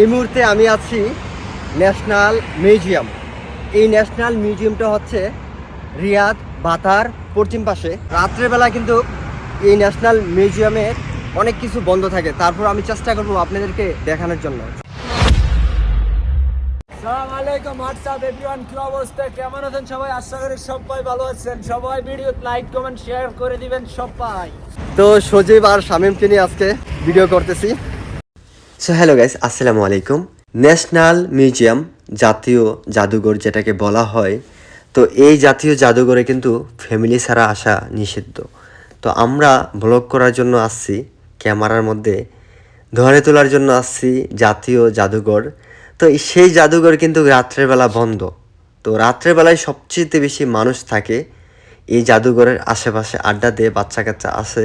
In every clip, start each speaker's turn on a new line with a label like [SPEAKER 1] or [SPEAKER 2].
[SPEAKER 1] এই মুহূর্তে আমি আছি ন্যাশনাল মিউজিয়াম। এই ন্যাশনাল মিউজিয়ামটা হচ্ছে রিয়াদ বাতার পশ্চিম পাশে। রাত্রেবেলা কিন্তু এই ন্যাশনাল মিউজিয়ামের অনেক কিছু বন্ধ থাকে। তারপর আমি চেষ্টা করব আপনাদেরকে দেখানোর জন্য।
[SPEAKER 2] আলাইকুম হোয়াটসঅ্যাপ এভরিওয়ান কি অবস্থা? কেমন আছেন সবাই? আশা করি সবাই ভালো আছেন। সবাই ভিডিও লাইক কমেন্ট শেয়ার করে দিবেন সবাই।
[SPEAKER 1] তো সজীব আর শামীমকে নিয়ে আজকে ভিডিও করতেছি।
[SPEAKER 3] সো হ্যালো গাইস আসসালামু আলাইকুম ন্যাশনাল মিউজিয়াম জাতীয় জাদুঘর যেটাকে বলা হয়, তো এই জাতীয় জাদুঘরে কিন্তু ফ্যামিলি ছাড়া আসা নিষিদ্ধ। তো আমরা ব্লগ করার জন্য আসছি, ক্যামেরার মধ্যে ধরে তোলার জন্য আসছি জাতীয় জাদুঘর। তো সেই জাদুঘর কিন্তু রাত্রেবেলা বন্ধ। তো রাত্রেবেলায় সবচেয়ে বেশি মানুষ থাকে, এই জাদুঘরের আশেপাশে আড্ডা দিয়ে বাচ্চা কাচ্চা আসে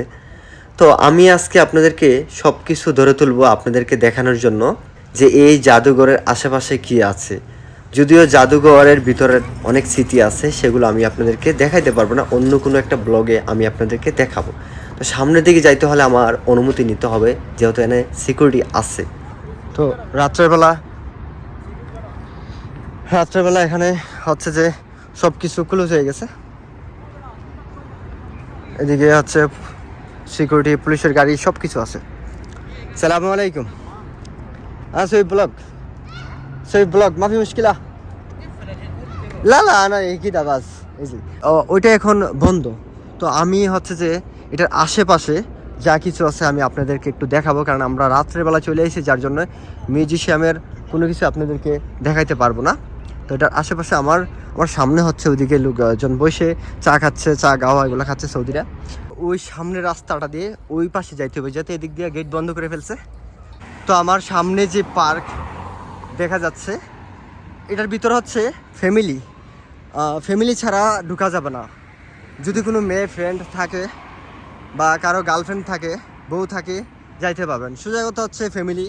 [SPEAKER 3] তো আমি আজকে আপনাদেরকে সব কিছু ধরে তুলবো আপনাদেরকে দেখানোর জন্য যে এই জাদুঘরের আশেপাশে কি আছে। যদিও জাদুঘরের ভিতরে অনেক স্মৃতি আছে, সেগুলো আমি আপনাদেরকে দেখাইতে পারব না, অন্য কোনো একটা ব্লগে আমি আপনাদেরকে দেখাবো। তো সামনের দিকে যাইতে হলে আমার অনুমতি নিতে হবে, যেহেতু এখানে সিকিউরিটি আছে।
[SPEAKER 1] তো রাত্রেবেলা রাত্রেবেলা এখানে হচ্ছে যে সব কিছু ক্লোজ হয়ে গেছে। এদিকে হচ্ছে সিকিউরিটি, পুলিশের গাড়ি সব কিছু আছে। সালামু আলাইকুম। হ্যাঁ সই ব্লগ। সই ব্লগ, মাফি মুশকিলা লা না, এই কি দাবাস ওইটা এখন বন্ধ। তো আমি হচ্ছে যে, এটার আশেপাশে যা কিছু আছে আমি আপনাদেরকে একটু দেখাবো, কারণ আমরা রাত্রেবেলা চলে এসেছি, যার জন্য মিউজিশিয়ামের কোনো কিছু আপনাদেরকে দেখাইতে পারব না। তো এটার আশেপাশে আমার আমার সামনে হচ্ছে ওইদিকে লোকজন বসে চা খাচ্ছে, চা, গাওয়া, এগুলো খাচ্ছে সৌদিরা। ওই সামনের রাস্তাটা দিয়ে ওই পাশে যাইতে হবে, যাতে এদিক দিয়ে গেট বন্ধ করে ফেলছে। তো আমার সামনে যে পার্ক দেখা যাচ্ছে, এটার ভিতর হচ্ছে ফ্যামিলি ফ্যামিলি ছাড়া ঢুকা যাবে না। যদি কোনো মেয়ে ফ্রেন্ড থাকে বা কারও গার্লফ্রেন্ড থাকে, বউ থাকে, যাইতে পারবেন। সোজা কথা হচ্ছে ফ্যামিলি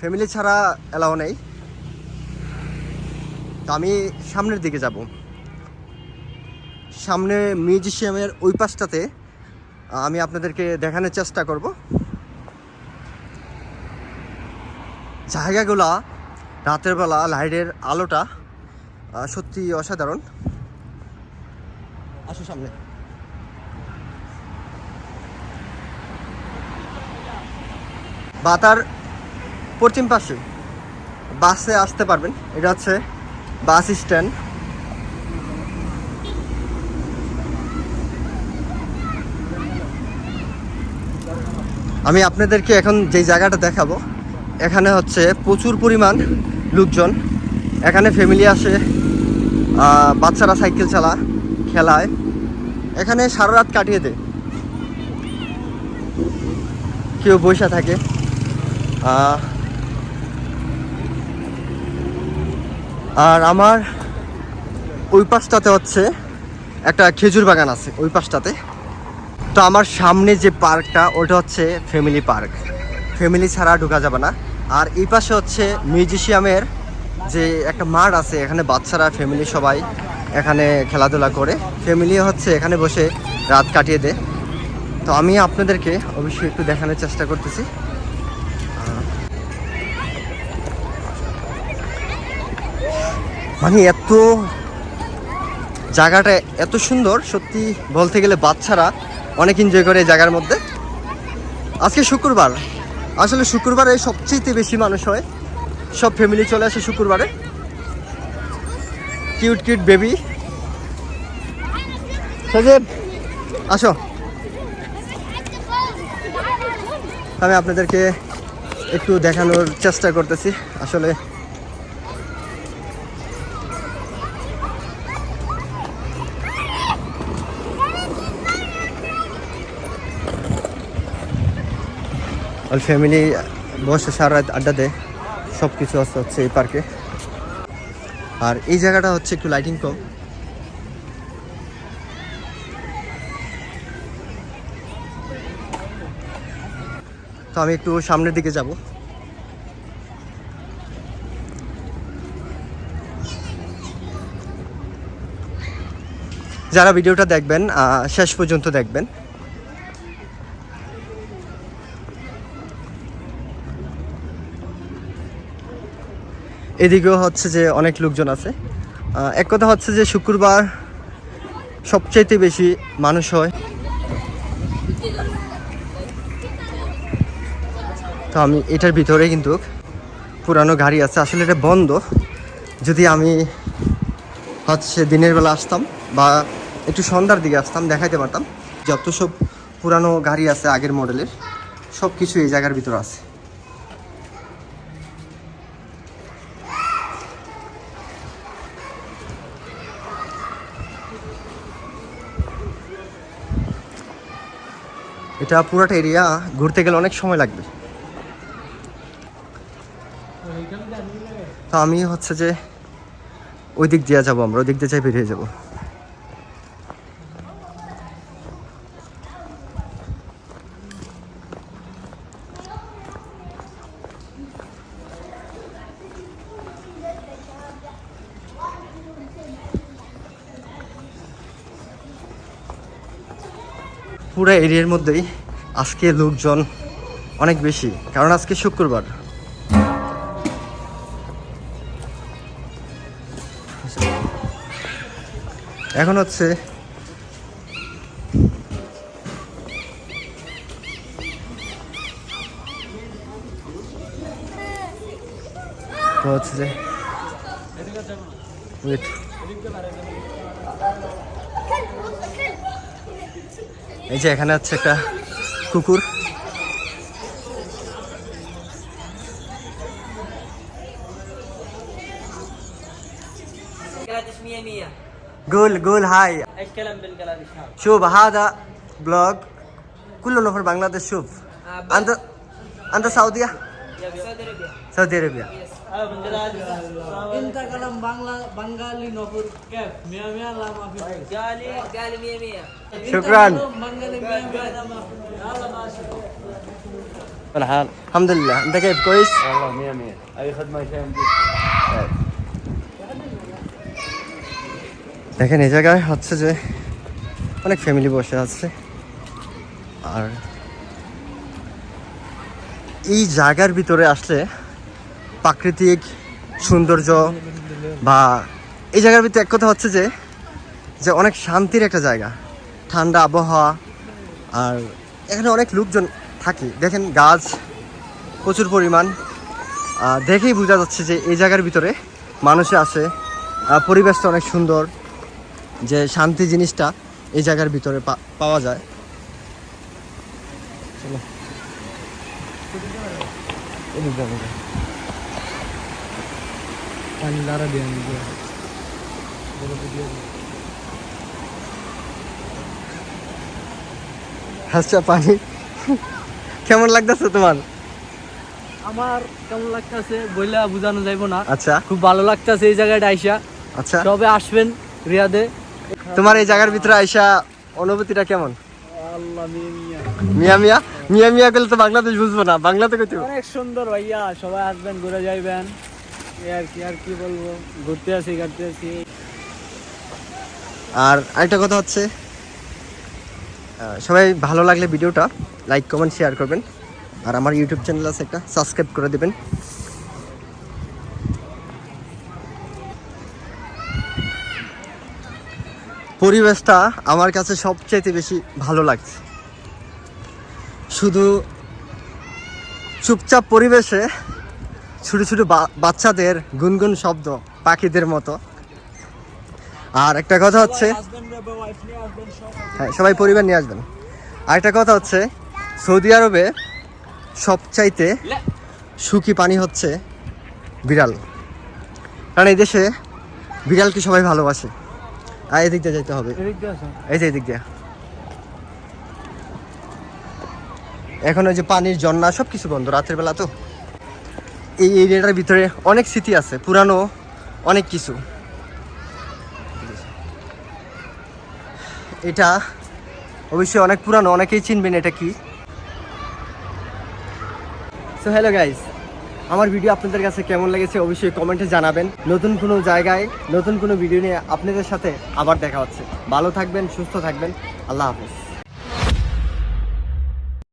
[SPEAKER 1] ফ্যামিলি ছাড়া এলাও নেই। তো আমি সামনের দিকে যাব। সামনে মিউজিশিয়ামের ওই পাশটাতে আমি আপনাদেরকে দেখানোর চেষ্টা করব। জায়গাগুলা রাতের বেলা লাইটের আলোটা সত্যি অসাধারণ। আসো সামনে। বাতার পশ্চিম পাশে বাসে আসতে পারবেন। এটা হচ্ছে বাস স্ট্যান্ড। আমি আপনাদেরকে এখন যে জায়গাটা দেখাবো, এখানে হচ্ছে প্রচুর পরিমাণ লোকজন। এখানে ফ্যামিলি আসে বাচ্চারা সাইকেল চালা খেলায়। এখানে সারা রাত কাটিয়ে দেয়। কেউ বসে থাকে। আর আমার ওই পাশটাতে হচ্ছে একটা খেজুর বাগান আছে, ওই পাশটাতে। তো আমার সামনে যে পার্কটা, ওটা হচ্ছে ফ্যামিলি পার্ক। ফ্যামিলি ছাড়া ঢোকা যাবে না। আর এই পাশে হচ্ছে মিউজিশিয়ামের যে একটা মাঠ আছে, এখানে বাচ্চারা, ফ্যামিলি সবাই এখানে খেলাধুলা করে। ফ্যামিলি হচ্ছে এখানে বসে রাত কাটিয়ে দেয়। তো আমি আপনাদেরকে অবশ্যই একটু দেখানোর চেষ্টা করতেছি। মানে এত জায়গাটা এত সুন্দর, সত্যি বলতে গেলে বাচ্চারা অনেক এনজয় করে এই জায়গার মধ্যে। আজকে শুক্রবার। আসলে শুক্রবারে সবচেয়ে বেশি মানুষ হয়। সব ফ্যামিলি চলে আসে শুক্রবারে। কিউট কিউট বেবি সজীব, আসো। আমি আপনাদেরকে একটু দেখানোর চেষ্টা করতেছি। আসলে ওর ফ্যামিলি বসে সারা রাত আড্ডা দেয় সব কিছু আছে হচ্ছে এই পার্কে আর এই জায়গাটা হচ্ছে একটু লাইটিং কম। তো আমি একটু সামনের দিকে যাব। যারা ভিডিওটা দেখবেন শেষ পর্যন্ত দেখবেন এদিকেও হচ্ছে যে অনেক লোকজন আছে। এক কথা হচ্ছে যে শুক্রবার সবচাইতে বেশি মানুষ হয়। তো আমি এটার ভিতরে কিন্তু পুরানো গাড়ি আছে। আসলে এটা বন্ধ। যদি আমি হচ্ছে দিনের বেলা আসতাম বা একটু সন্ধ্যার দিকে আসতাম, দেখাইতে পারতাম। যত সব পুরানো গাড়ি আছে আগের মডেলের সব কিছু এই জায়গার ভিতরে আছে। এটা পুরাটা এরিয়া ঘুরতে গেলে অনেক সময় লাগবে। তো আমি হচ্ছে যে ওই দিক দিয়ে যাব আমরা ওই দিক দিয়ে যাই, বেরিয়ে যাব। পুরো এরিয়ার মধ্যেই আজকে লোকজন অনেক বেশি কারণ আজকে শুক্রবার এখন হচ্ছে যে. এই যে এখানে হচ্ছে একটা কুকুর
[SPEAKER 4] كلاتش مية مية
[SPEAKER 1] قول قول هاي
[SPEAKER 4] ايش كلام بالكلاتش هذا؟
[SPEAKER 1] شوف هذا بلوج كله نفر بنغلاديش شوف انت انت سعوديه
[SPEAKER 4] يا سعودي ارابيا
[SPEAKER 1] سعودي عربيا
[SPEAKER 4] اه بنجلاديش
[SPEAKER 5] انت كلام بنغلا بنغالي نفر كيف مية مية لا ما في
[SPEAKER 4] قال لي قال لي مية مية
[SPEAKER 1] شكرا
[SPEAKER 5] بنغالي مية مية لا ما في يلا ماشي
[SPEAKER 1] الحال الحمد لله انت كيف كويس
[SPEAKER 2] والله مية مية اي خدمه شيء
[SPEAKER 1] দেখেন এই জায়গায় হচ্ছে যে অনেক ফ্যামিলি বসে আছে আর এই জায়গার ভিতরে আসলে প্রাকৃতিক সৌন্দর্য বা এই জায়গার ভিতরে এক কথা হচ্ছে যে যে অনেক শান্তির একটা জায়গা। ঠান্ডা আবহাওয়া, আর এখানে অনেক লোকজন থাকে। দেখেন গাছ প্রচুর পরিমাণ। দেখেই বোঝা যাচ্ছে যে এই জায়গার ভিতরে মানুষে আসে পরিবেশটা অনেক সুন্দর। যে শান্তি জিনিসটা এই জায়গার ভিতরে পাওয়া যায়। চলো। এদিক দিয়ে আমাকে। আচ্ছা পানি। কেমন লাগতেছে তোমার?
[SPEAKER 5] আমার কেমন লাগতেছে বইলা বোঝানো যাইব না।
[SPEAKER 1] আচ্ছা।
[SPEAKER 5] খুব ভালো লাগতেছে এই জায়গাটা আইসা।
[SPEAKER 1] আচ্ছা।
[SPEAKER 5] সবে আসবেন রিয়াদে।
[SPEAKER 1] তোমার এই জায়গার ভিতরে আইসা অনুভূতিটা কেমন?
[SPEAKER 5] আল্লাহ মিয়া মিয়া।
[SPEAKER 1] মিয়া মিয়া? করলে তো বাংলাদেশ বুঝব না। বাংলাতে কইতে।
[SPEAKER 5] অনেক সুন্দর ভাইয়া। সবাই আসবেন ঘুরে যাইবেন। আর কি আর কি বলব ঘুরতে আসি ঘুরতে আসি
[SPEAKER 1] আর আরেকটা কথা হচ্ছে সবাই ভালো লাগলে ভিডিওটা লাইক কমেন্ট শেয়ার করবেন। আর আমার ইউটিউব চ্যানেল আছে একটা সাবস্ক্রাইব করে দেবেন। পরিবেশটা আমার কাছে সবচাইতে বেশি ভালো লাগছে। শুধু চুপচাপ পরিবেশে ছোটো ছোটো বা- বাচ্চাদের গুনগুন শব্দ পাখিদের মতো। আর একটা কথা হচ্ছে হ্যাঁ সবাই পরিবার নিয়ে আসবেন। আরেকটা কথা হচ্ছে সৌদি আরবে সবচাইতে সুখী পানি হচ্ছে বিড়াল। কারণ এই দেশে বিড়ালকে সবাই ভালোবাসে। আর এদিক দিয়ে যেতে হবে। এই যে এদিক দিয়ে। এখন ওই যে পানির ঝর্ণা সব কিছু বন্ধ রাতের বেলা তো। এই এরিয়াটার ভিতরে অনেক স্মৃতি আছে, পুরানো অনেক কিছু। এটা অবশ্যই অনেক পুরানো, অনেকেই চিনবেন এটা কি। সো হ্যালো গাইস আমার ভিডিও আপনাদের কাছে কেমন লেগেছে অবশ্যই কমেন্টে জানাবেন। নতুন কোনো জায়গায়, নতুন কোনো ভিডিও নিয়ে আপনাদের সাথে আবার দেখা হচ্ছে। ভালো থাকবেন, সুস্থ থাকবেন। আল্লাহ হাফেজ।